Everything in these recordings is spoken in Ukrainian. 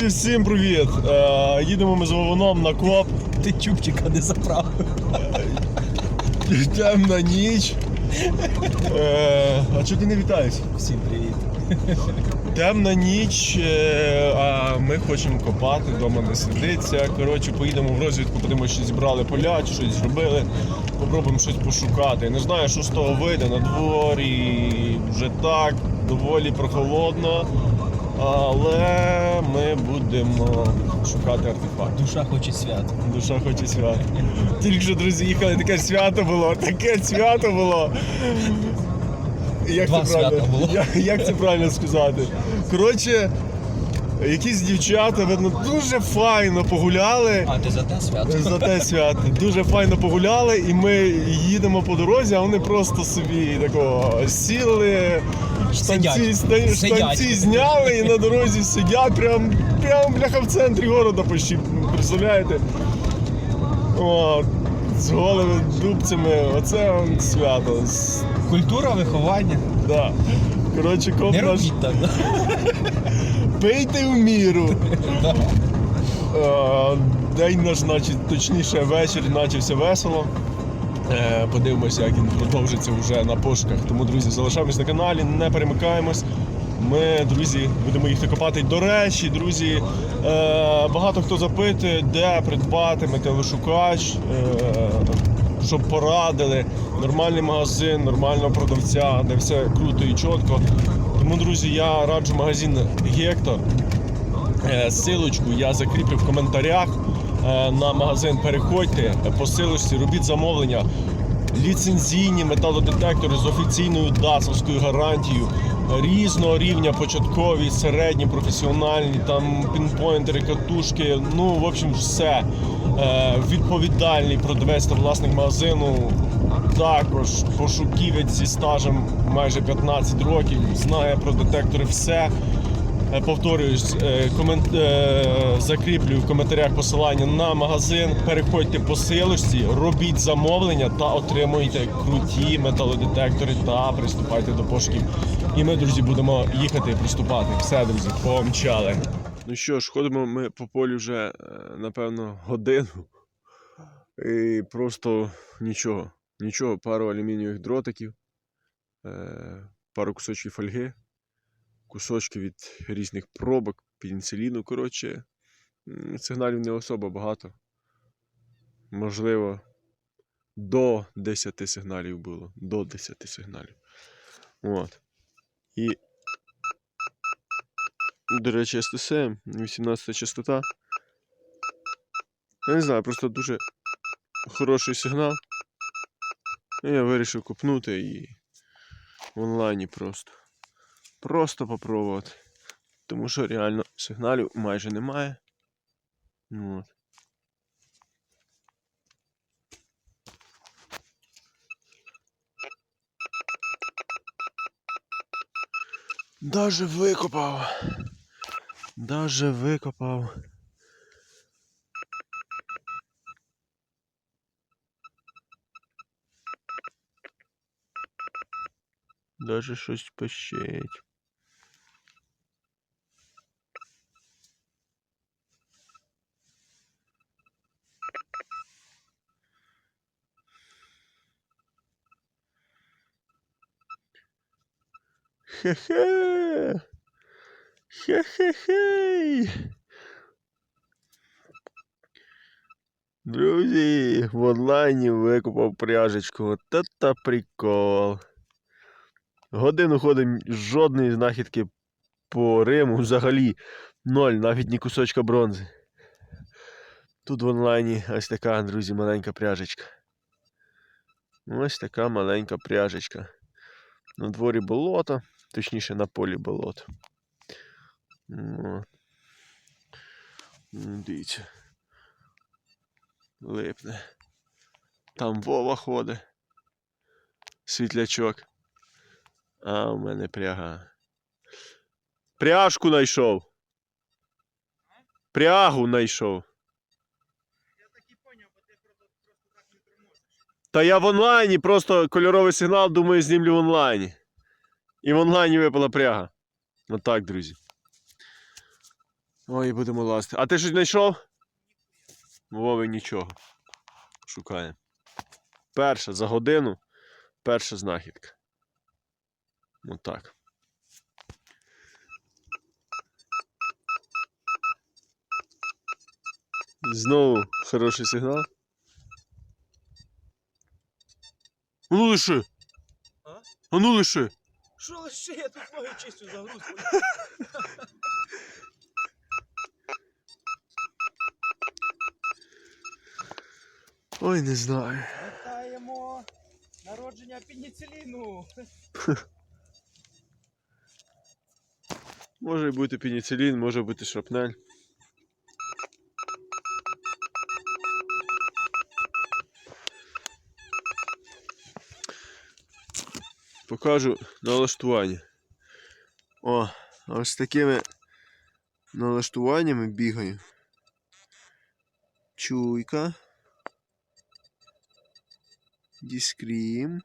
Друзі, всім привіт! Е, їдемо ми з Вованом на коп. Ти чубчика не заправив. Темна ніч. Е, а чого ти не вітаєшся? Всім привіт. Темна ніч, е, а ми хочемо копати, вдома не сидиться. Коротше, поїдемо в розвідку, подивимося, що зібрали поля, чи щось зробили. Попробуємо щось пошукати. Не знаю, що з того вийде на дворі. Вже так, доволі прохолодно. Але ми будемо шукати артефакт. Душа хоче свято. Душа хоче свято. Тільки що, друзі, їхали, таке свято було, таке свято було. Як Два це правильно? свята було. Як, як це правильно сказати? Коротше, якісь дівчата, видно, дуже файно погуляли. А ти за те свято? За те свято. Дуже файно погуляли, і ми їдемо по дорозі, а вони просто собі такого сіли, штанці, Сидять. ста- Сидять. штанці зняли і на дорозі сидять, прям, прям бляха в центрі города почти, представляєте? О, з голими дубцями, оце он свято. Культура виховання. Да. Коротше, коп Не наш робіть так. пийте в міру. Да. Е, День наш, значить, точніше, вечір почався весело. Е, Подивимося, як він продовжиться вже на пошуках. Тому, друзі, залишаємось на каналі, не перемикаємось. Ми, друзі, будемо їх копати. До речі, друзі, е, багато хто запитує, де придбати металошукач, е, щоб порадили. Нормальний магазин, нормального продавця, де все круто і чітко. Тому, друзі, я раджу магазин Гектор. Силочку я закріплю в коментарях на магазин. Переходьте по робіть замовлення. Ліцензійні металодетектори з офіційною дасовською гарантією різного рівня, початкові, середні, професіональні, там пінпойнтери, катушки. Ну, в общем, все. Е, Відповідальний продавець та власник магазину. Також пошуківець зі стажем майже 15 років, знає про детектори все. Е, Повторююсь, е, комент... е, закріплюю в коментарях посилання на магазин. Переходьте по силочці, робіть замовлення та отримуйте круті металодетектори та приступайте до пошуків. І ми, друзі, будемо їхати і приступати. Все, друзі, помчали. Ну що ж, ходимо ми по полю вже, напевно, годину. І просто нічого. Нічого, пару алюмінієвих дротиків, пару кусочків фольги кусочки від різних пробок, пеніциліну. Коротше, сигналів не особо багато. Можливо, до 10 сигналів було. До 10 сигналів. От. І. До речі, СТСМ, 18 частота. Я не знаю, просто дуже хороший сигнал. Я вирішив купнути і в онлайні просто. Просто попробувати. Тому що реально сигналів майже немає. От. Даже викопав. Даже викопав. Даже щось пищить. Хе-хе. Хе-хе-хей. Друзі, в онлайні викупав пряжечку. От та прикол. Годину ходимо жодної знахідки по Риму взагалі ноль, навіть ні кусочка бронзи. Тут в онлайні ось така, друзі, маленька пряжечка. Ось така маленька пряжечка. На дворі болото, точніше на полі болото. Ну, Дивіться. Липне. Там Вова ходить. Світлячок. А у мене пряга. Пряжку знайшов. Прягу знайшов. Я так і поняв, бо ти просто так не примусиш. Та я в онлайні, просто кольоровий сигнал, думаю, знімлю в онлайні. І в онлайні випала пряга. Отак, друзі. Ой, будемо лазити. А ти щось знайшов? Вови нічого. Шукає. Перша за годину. Перша знахідка. Отак. Знову хороший сигнал. А ну лиши! А? А ну лиши! Що лише я тут ноги чистю загруз. Ой, не знаю. Вітаємо народження пеніциліну. Може бути пеніцилін, може бути шрапнель. Покажу налаштування. О, ось такими налаштуваннями бігаю. Чуйка. Діскрім.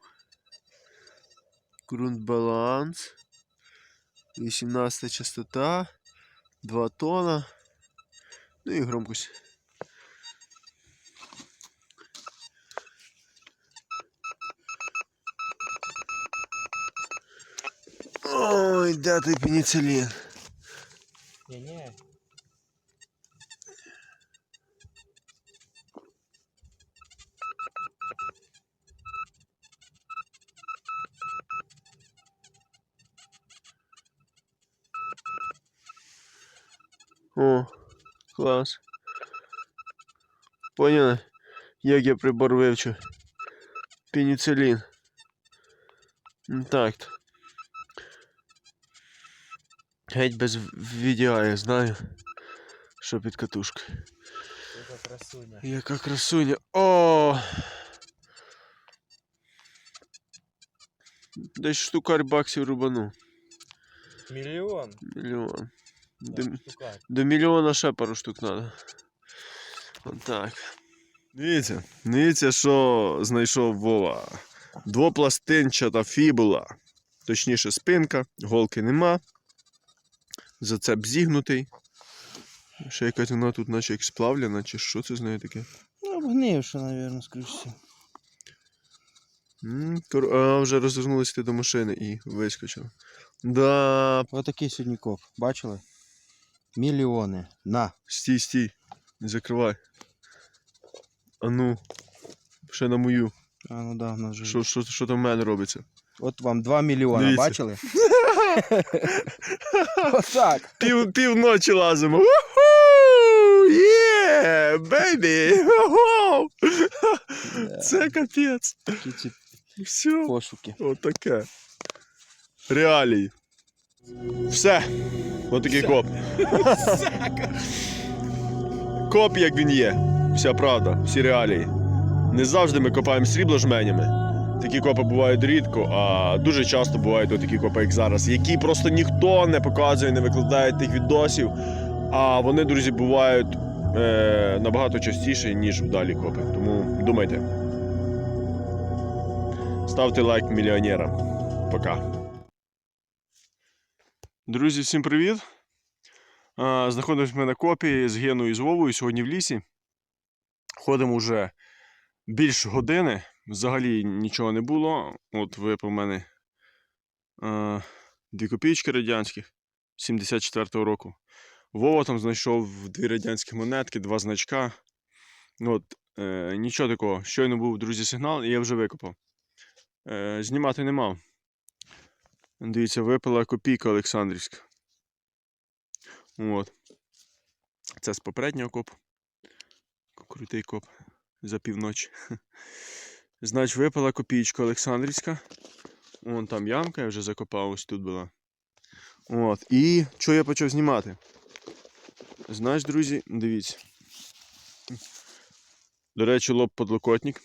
Ґрунтбаланс. 18 частота, 2 тона. Ну і громкость. Ой, де той пеніцилін? Ні-ні. О, клас. Поняли, як я прибор вивчив? Пеніцилін. Ну, Так. то. Геть без відео я знаю, що під катушкою. Яка красуня. Яка красуня. О! Десь штукарь баксів рубану. Мільйон. Мільйон. До, до мільйона ще пару штук треба. Отак. Дивіться, дивіться, що знайшов Вова. Двопластинчата фібула. Точніше, спинка, голки нема. Зацеп зігнутий. Ще якась вона тут наче як сплавлена, чи що це з нею таке? Ну, обгнивши, мабуть, всього. А, вже розвернулися ти до машини і вискочив. Да, Отакий сьогодні коп. Бачили? Мільйони. На. стій, стій. Не закривай. А ну. Ще на мою. А ну да, в нас же. Що, що, що там в мене робиться? От вам 2 мільйони, Дивіться. бачили? Отак. Пів, півночі лазимо. Уху! Є! Бейбі! Ого! Це капець. Такі ці Все. пошуки. Отаке. Реалії. Все. Отакий коп. Коп, як він є. Вся правда, всі реалії. Не завжди ми копаємо срібло жменями. Такі копи бувають рідко, а дуже часто бувають такі копи, як зараз, які просто ніхто не показує, не викладає тих відосів. А вони, друзі, бувають е, набагато частіше, ніж вдалі копи. Тому думайте. Ставте лайк мільйонерам. Пока. Друзі, всім привіт. Знаходимося ми на копі з Геною і з Вовою сьогодні в лісі. Ходимо вже більш години. Взагалі нічого не було. От випав у мене а, дві копійки радянських 74-го року. Вова там знайшов дві радянські монетки, два значка. От, е, нічого такого. Щойно був, друзі, сигнал, і я вже викопав. Е, знімати не мав. Дивіться, випала копійка Олександрівська. От. Це з попереднього копу. Крутий коп за півночі. Значить, випала копійка Олександрівська. Вон там ямка, я вже закопав, ось тут була. От. І що я почав знімати? Значить, друзі, дивіться. До речі, лоб подлокотник.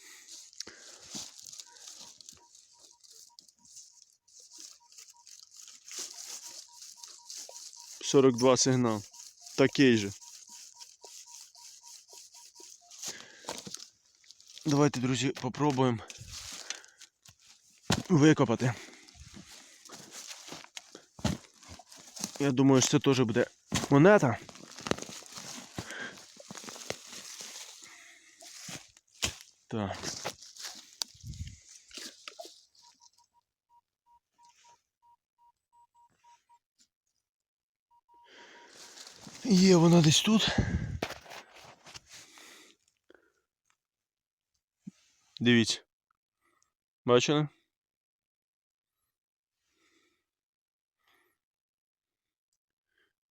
Сорок два сигнал. Такий же. Давайте, друзі, попробуємо викопати. Я думаю, що це теж буде монета. Так. Є вона десь тут. Дивіться. Бачили?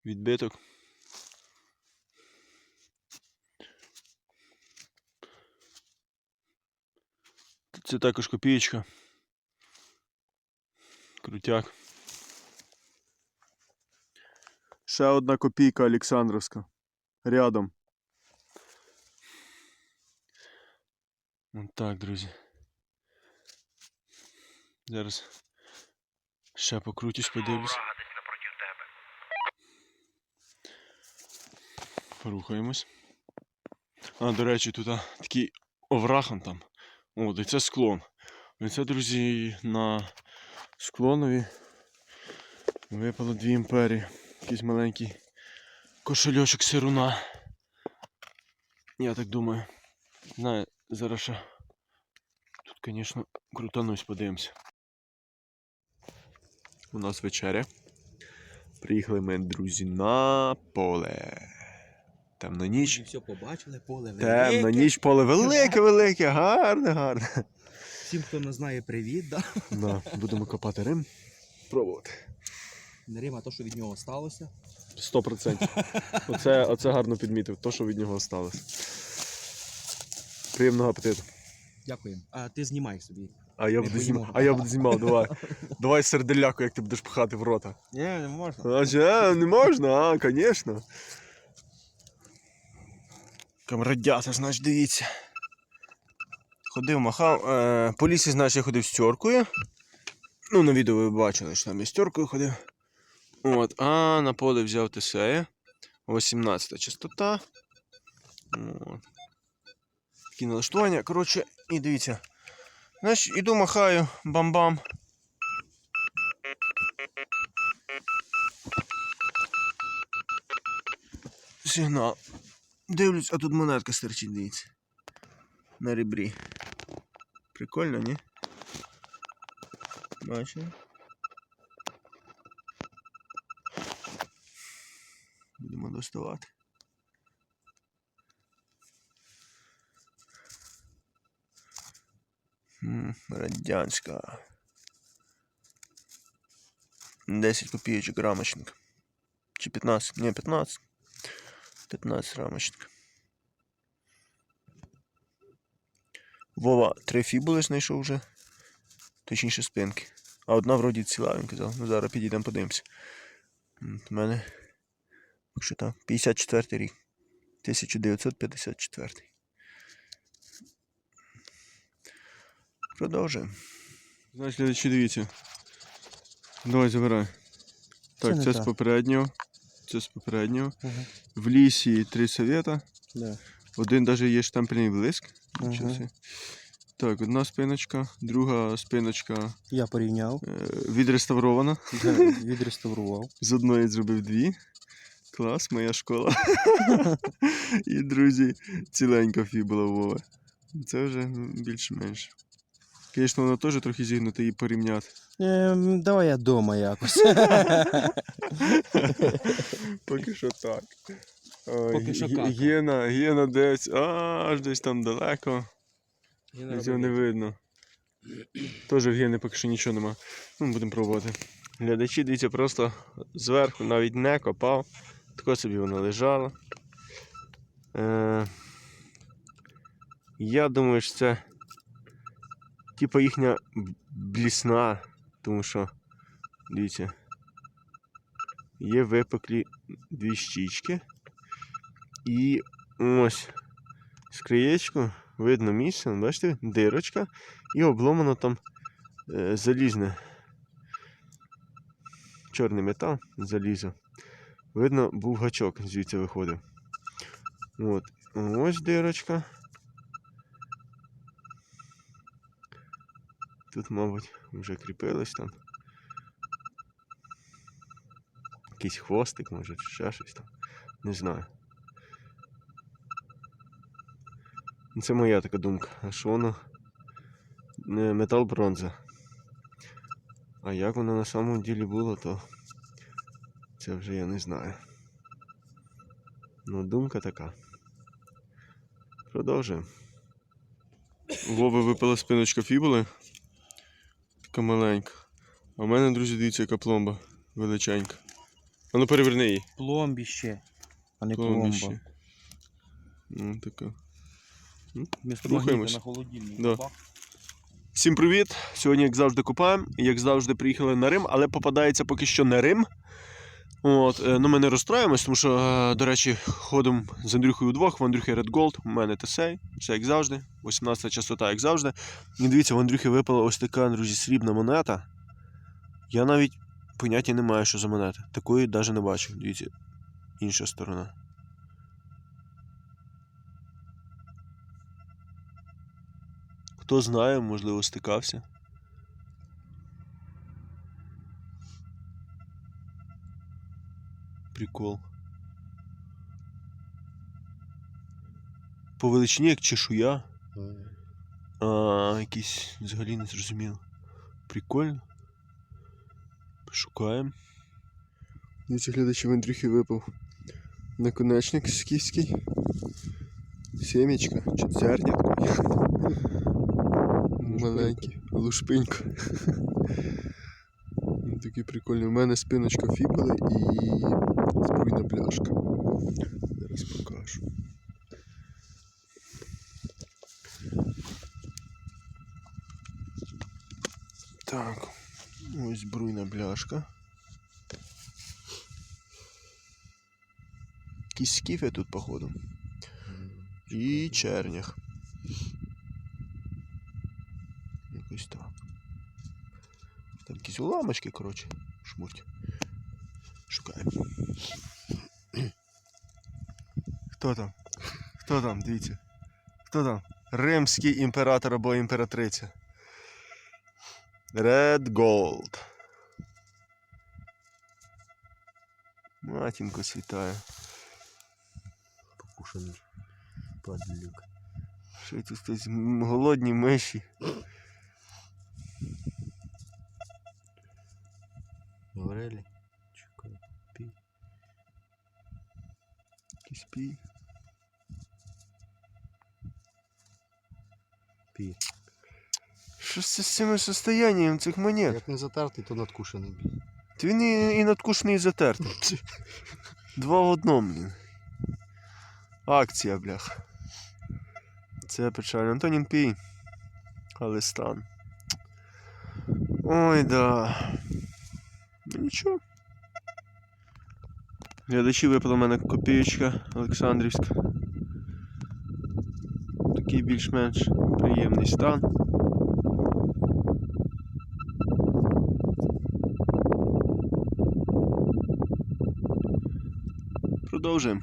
Відбиток. Це також копієчка. Крутяк. Ще одна копійка Олександровська. Рядом. От так, друзі. Зараз ще покрутюсь, подивлюсь. Порухаємось. А, до речі, тут а, такий оврахан там. О, і це склон. І це, друзі, на склонові випало дві імперії. Якийсь маленький кошельочок сируна. Я так думаю. Знаю, зараз ще тут, звісно, крутанусь, подивимося. У нас вечеря. Приїхали ми, друзі, на поле. Темна ніч. Ми все побачили, поле велике. Темна ніч, поле велике, велике, гарне, гарне. Всім, хто не знає, привіт, да? Да, будемо копати Рим. Пробувати. Не Рим, а то, що від нього сталося. Сто процентів. Оце, оце гарно підмітив, то, що від нього осталось. Приємного апетиту. Дякуємо. А ти знімай собі. А я буду знімав. А я буду знімав, давай. Давай серделяку, як ти будеш пхати в рота. Ні, не можна. А, че, не можна, а, звісно. Камрадята, значить, дивіться. Ходив, махав. Е, по лісі, значить, я ходив з тьоркою. Ну, на відео ви бачили, що там я з тьоркою ходив. От, а на поле взяв Тесея. 18 частота. От. Такі налаштування. Коротше, і дивіться. Значить, іду махаю, бам-бам. Сигнал. Дивлюсь, а тут монетка стерчить, дивіться. На ребрі. Прикольно, ні? Бачите? Будемо доставати. Радянська. 10 копійочок рамочник. Чи 15? Ні, 15. 15 рамочник. Вова три фібули знайшов вже. Точніше спинки. А одна вроді ціла, він казав. Ну зараз підійдемо подивимося. У мене. Якщо так, 54 рік. 1954. Продовжуємо. Значить, глядачі, дивіться. Давай забирай. Так, не це з попереднього. Це з попереднього. Ага. В лісі три совета. Да. Один навіть є штампельний блиск. Ага. Так, одна спиночка, друга спиночка Я порівняв, е, відреставрована. я відреставрував. З одної зробив дві. Клас, моя школа. І, друзі, ціленька фібула Вова. Це вже більш-менш. Звісно, вона теж трохи зігнута її порівняти. Ем, давай я дома якось. Поки що так. Ой, Поки що ге- как. Гена, гена десь, аж десь там далеко. Цього не видно. Теж в гени поки що нічого нема. Ну, будемо пробувати. Глядачі, дивіться, просто зверху навіть не копав. Тако собі вона лежала. Е, я думаю, що це типа їхня блісна, тому що, дивіться, є випеклі дві щічки. І ось з краєчку видно місце, бачите, дирочка і обломано там е, залізне. Чорний метал, залізо. Видно, був гачок звідси виходив. От. Ось дирочка. Тут, мабуть, вже кріпилось там. Якийсь хвостик, може, чи ще щось там. Не знаю. Це моя така думка. А що воно? Не метал бронза. А як воно на самому ділі було, то це вже я не знаю. Ну, думка така. Продовжуємо. Вови випала спиночка фібули. Така маленька. А в мене, друзі, дивіться, яка пломба величенька. А ну переверни її. Пломбіще, а не Пломбище. пломба. Ну, така. Місто Рухаємось. на холодильник. Да. Всім привіт! Сьогодні, як завжди, купаємо. Як завжди, приїхали на Рим, але попадається поки що не Рим. От, е, ну ми не розстроїмось, тому що, е, до речі, ходимо з Андрюхою вдвох, в Андрюхи Red Gold, у мене Тесей, все як завжди, 18 частота, як завжди. І дивіться, в Андрюхи випала ось така, друзі, срібна монета. Я навіть поняття не маю, що за монета. Такої навіть не бачив. Дивіться, інша сторона. Хто знає, можливо, стикався. Прикол. По величині як чешуя. А, якийсь взагалі не зрозуміло. Прикольно. Шукаємо. Дивіться, глядачі в Андрюхі випав наконечник скіфський. Сімечка чи церня. Маленький, лушпинька. Такий прикольний. У мене спиночка фібули і збройна пляшка. Зараз покажу. Так, ось збруйна бляшка. Якісь скіфи тут, походу. І чернях. Якось так. Там якісь уламочки, коротше, шмурть. Шукаємо. Хто там? Хто там? Дивіться. Хто там? Римський імператор або імператриця. Red Gold. Матінко світає. Покушаний падлюк. Що тут хтось голодні миші. Говорили? Пій. Пій. Що це з цим состоянням цих монет? Як не затертий, то надкушений. Та Він і, і надкушений і затертий. Два в одному, блін. Акція, блях. Це печально. Антонін пій. Але стан. Ой, да. Ну нічого. Глядачі випала в мене копієчка Олександрівська. Такий більш-менш приємний стан. Продовжуємо.